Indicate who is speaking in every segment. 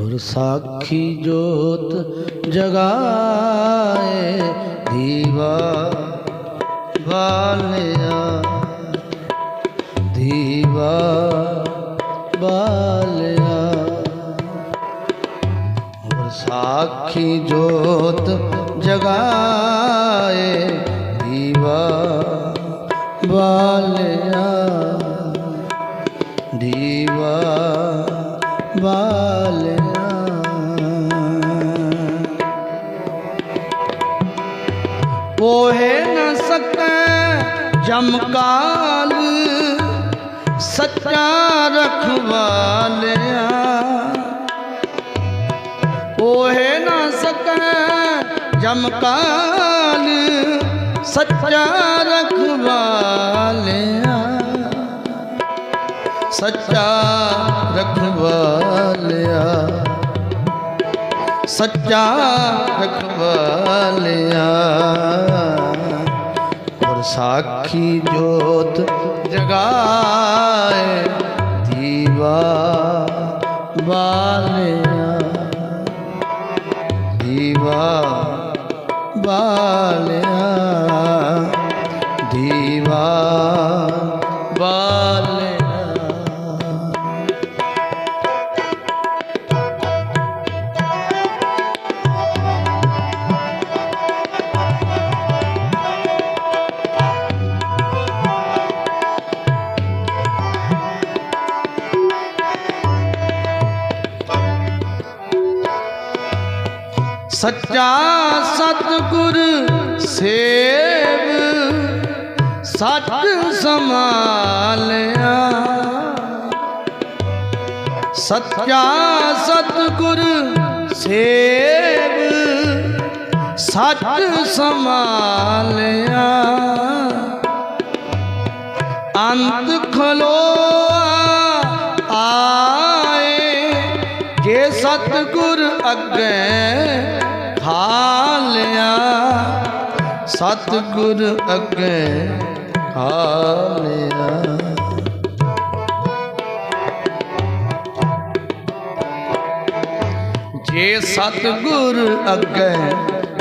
Speaker 1: ਗੁਰ ਸਾਖੀ ਜੋਤ ਜਗਾਏ ਦੀਵਾ ਬਾਲਿਆ ਦੀਵਾ ਬਾਲਿਆ ਗੁਰ ਸਾਖੀ ਜੋਤ ਜਗਾਏ ਦੀਵਾ ਬਾਲਿਆ ਦੀਵਾ ਬਾਲਿਆ ਪੋਹੇ ਨ ਸਕੈ ਜਮਕਾਲ ਸੱਚਾ ਰਖਵਾਲਿਆ। ਪੋਹੇ ਨ ਸਕੈ ਜਮਕਾਲ ਸੱਚਾ ਰਖਵਾਲਿਆ। ਸੱਚਾ ਰਖਵਾਲਿਆ। ਸੱਚਾ ਰਖਵਾਲਿਆ ਔਰ ਸਾਖੀ ਜੋਤ ਜਗਾ ਸੱਚਾ ਸਤਗੁਰ ਸੇਵ ਸਤ ਸਮਾਲਿਆ ਸੱਚਾ ਸਤਗੁਰ ਸੇਵ ਸਤ ਸਮਾਲਿਆ ਅੰਤ ਖਲੋ ਆਏ, ਜੇ ਸਤਿਗੁਰ ਅੱਗੇ ਹਾਲਿਆ ਸਤਿਗੁਰ ਅੱਗੇ ਹਾਲਿਆ। ਜੇ ਸਤਿਗੁਰ ਅੱਗੇ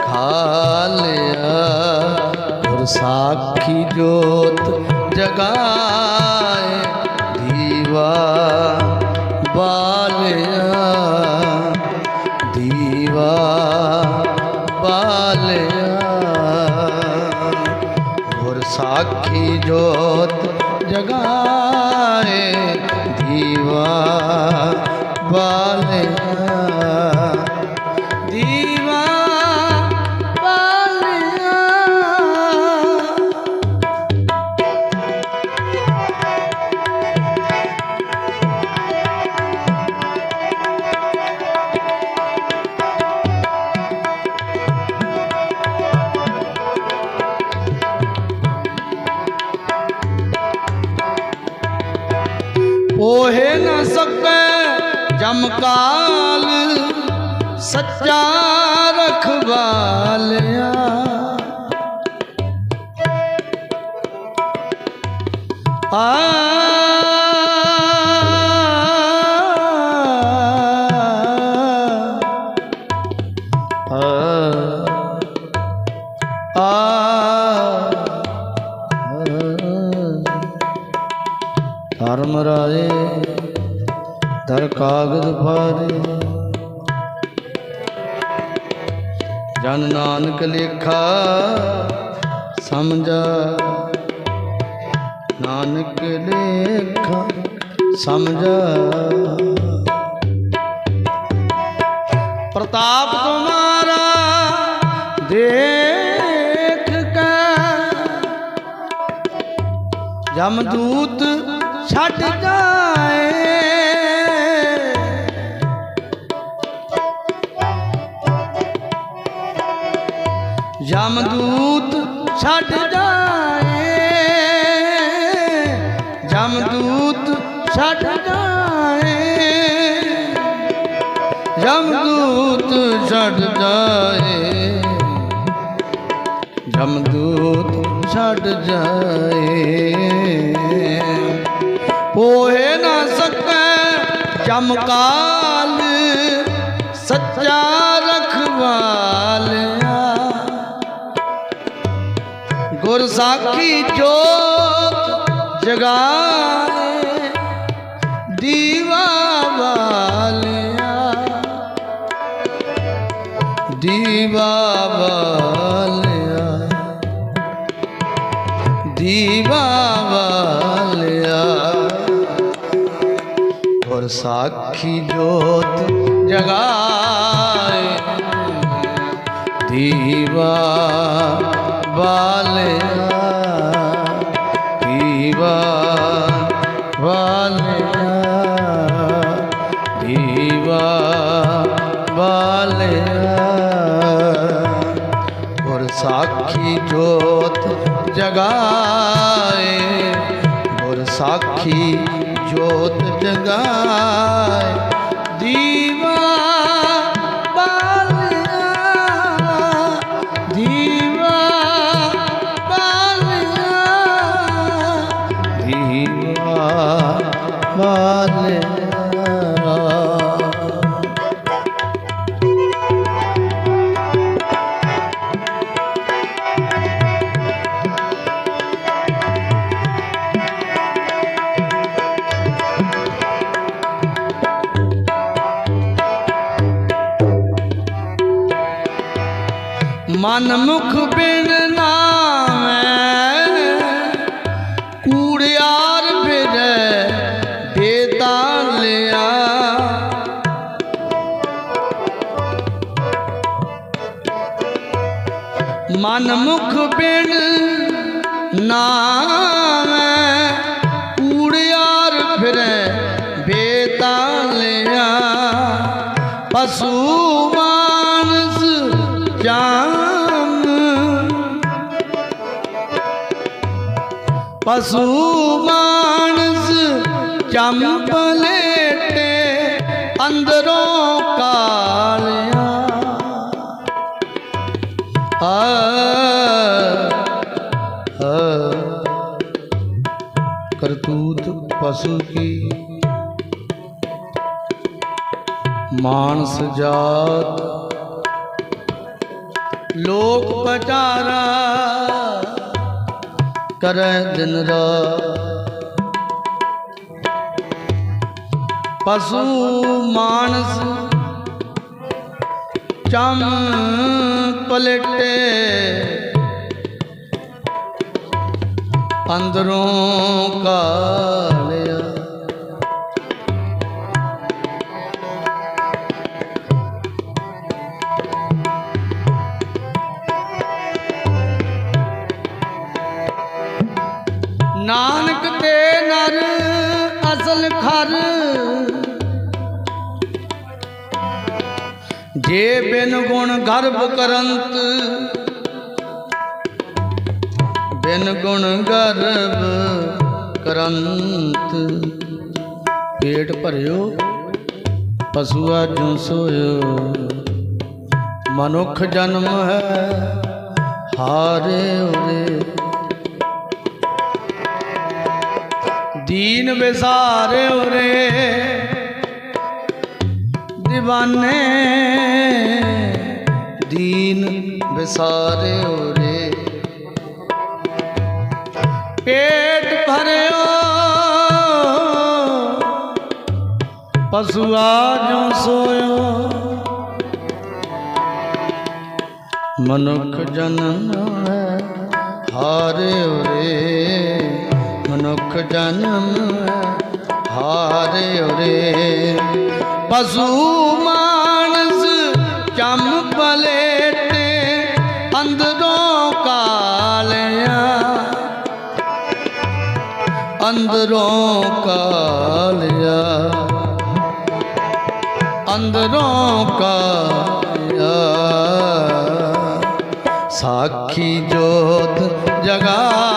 Speaker 1: ਖਾਲਿਆ ਗੁਰ ਸਾਖੀ ਜੋਤ ਜਗਾਏ ਦੀਵਾ ਬਾਲਿਆ। ਸਾਖੀ ਸਕੈ ਜਮਕਾਲ ਸੱਚਾ ਰਖਵਾਲਿਆ ਆ। ਆ। ਧਰਮ ਰਾਏ ਦਰ ਕਾਗਜ਼ ਫਾਰੇ ਜਨ ਨਾਨਕ ਲੇਖਾ ਸਮਝਾ। ਨਾਨਕ ਲੇਖਾ ਸਮਝਾ। ਪ੍ਰਤਾਪ ਤੁਮਾਰਾ ਦੇਖ ਕੇ। ਜਮਦੂਤ ਛੱਡ ਜਾਏ। ਜਮਦੂਤ ਛੱਡ ਜਾਏ। ਜਮਦੂਤ ਛੱਡ ਜਾਏ। ਜਮਦੂਤ ਛੱਡ ਜਾਏ। ਜਮਦੂਤ ਛੱਡ ਜਾਏ। ਪੋਹੇ ਨਾ ਸਕੈ ਜਮਕਾਲ ਗੁਰ ਸਾਖੀ ਜੋਤ ਜਗਾਏ ਦੀਵਾ ਵਾਲਿਆ ਦੀਵਾ ਵਾਲਿਆ ਦੀਵਾ ਵਾਲਿਆ ਔਰ ਸਾਖੀ ਜੋਤ ਜਗਾਏ ਦੀਵਾ ਵਾਲਿਆ ਦੀਵਾ ਵਾਲਿਆ ਦੀਵਾ ਵਾਲਿਆ ਔਰ ਸਾਖੀ ਜੋਤ ਜਗਾਏ ਔਰ ਸਾਖੀ ਜੋਤ ਜਗਾਏ ਦੀਵਾ ਮਨ ਮੁਖ ਬਿਨ ਨਾਮੈ ਕੂੜਿਆਰ ਫਿਰੈ ਦੇਤਾ ਲਿਆ। ਮਨ ਬਿਨ ਨਾਮੈ ਕੂੜਿਆਰ ਫਿਰੈ ਬੇਤਾ ਲਿਆ। ਪਸ਼ੂ ਪਸ਼ੂ ਮਾਨਸ ਚੰਪਲੇਟੇ ਅੰਦਰੋਂ ਕਾਲਿਆ। ਕਰਤੂਤ ਪਸ਼ੂ ਕੀ? ਮਾਨਸ ਜਾਤ। ਲੋਕ ਪਚਾਰਾ। ਕਰੈ ਦਿਨ ਰਾਤ। ਪਸ਼ੂ ਮਾਨਸ ਚਮ ਪਲਟੇ। ਅੰਦਰੋਂ ਕਾਲਿਆ ਜੇ ਬਿਨ ਗੁਣ ਗਰਭ ਕਰੰਤ, ਬਿਨ ਗੁਣ ਗਰਭ ਕਰੰਤ, ਪੇਟ ਭਰਿਓ, ਪਸ਼ੂਆ ਜੂ ਸੋਇਓ। ਮਨੁੱਖ ਜਨਮ ਹੈ, ਹਾਰੇ ਉਰੇ। ਦੀਨ ਵਿਸਾਰੇ ਉਰੇ। دیਵਾਨੇ ਦੀਨ ਵਿਸਾਰੇ ਉਰੇ। ਪੇਟ ਭਰਿਓ। ਪਸ਼ੂਆ ਜੋ ਸੋਇਓ। ਮਨੁੱਖ ਜਨਮ ਹੈ, ਹਾਰੇ ਉਰੇ। ਮਨੁੱਖ ਜਨਮ ਹੈ, ਹਾਰੇ ਉਰੇ ਪਸ਼ੂ ਮਾਨਸ ਚੰਮ ਪਲੇਟੇ ਅੰਦਰੋਂ ਕਾਲਿਆ। ਅੰਦਰੋਂ ਕਾਲਿਆ। ਅੰਦਰੋਂ ਕਾਲਿਆ। ਸਾਖੀ ਜੋਤ ਜਗਾ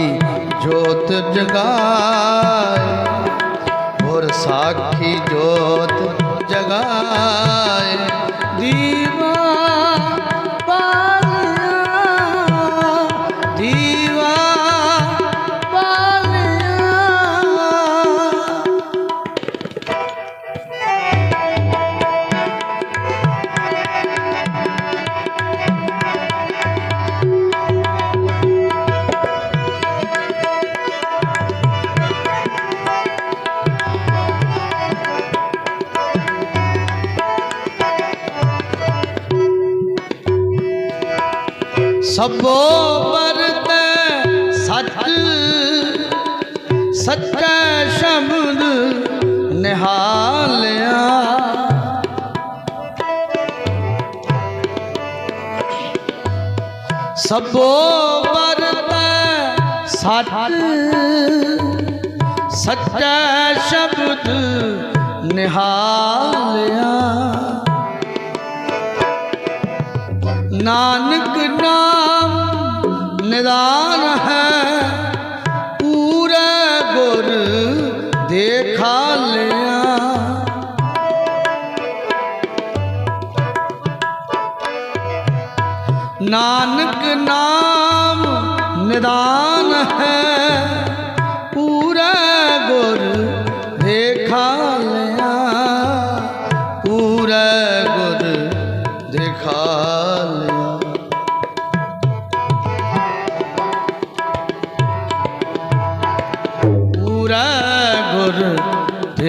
Speaker 1: ਸਾਖੀ ਜੋਤ ਜਗਾਏ ਹੋਰ ਸਾਖੀ ਜੋਤ ਜਗਾਏ। ਦੀਵਾ ਸਭੋ ਵਰਤੈ ਸੱਚ ਸੱਚਾ ਸ਼ਬਦ ਨਿਹਾਲਿਆ। ਸਭੋ ਵਰਤੈ ਸੱਚ ਸੱਚਾ ਸ਼ਬਦ ਨਿਹਾਲਿਆ। ਨਾਨਕ ਨਾਮ ਨਿਦਾਨ ਹੈ। ਪੂਰੇ ਗੁਰ ਦੇਖਾ ਲਿਆ। ਨਾਨਕ ਨਾਮ ਨਿਦਾਨ ਹੈ। ਪੂਰਾ ਗੁਰ ਦੇਖਾ ਲਿਆ। ਪੂਰਾ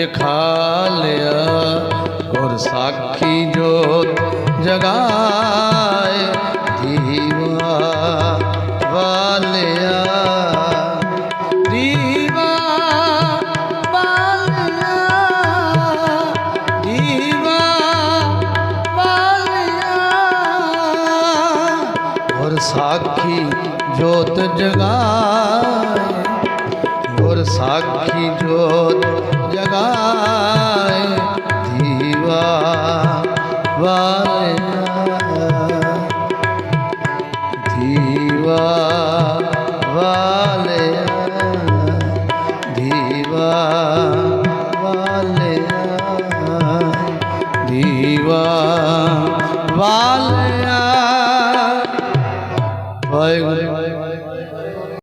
Speaker 1: ਦੇਖਾ ਲਿਆ ਗੁਰ ਸਾਖੀ ਜੋਤ ਜਗਾਏ ਦੀਵਾ ਵਾਲਿਆ ਦੀਵਾ ਵਾਲਿਆ ਦੀਵਾ ਵਾਲਿਆ ਗੁਰ ਸਾਖੀ ਜੋਤ ਜਗਾਏ Vara.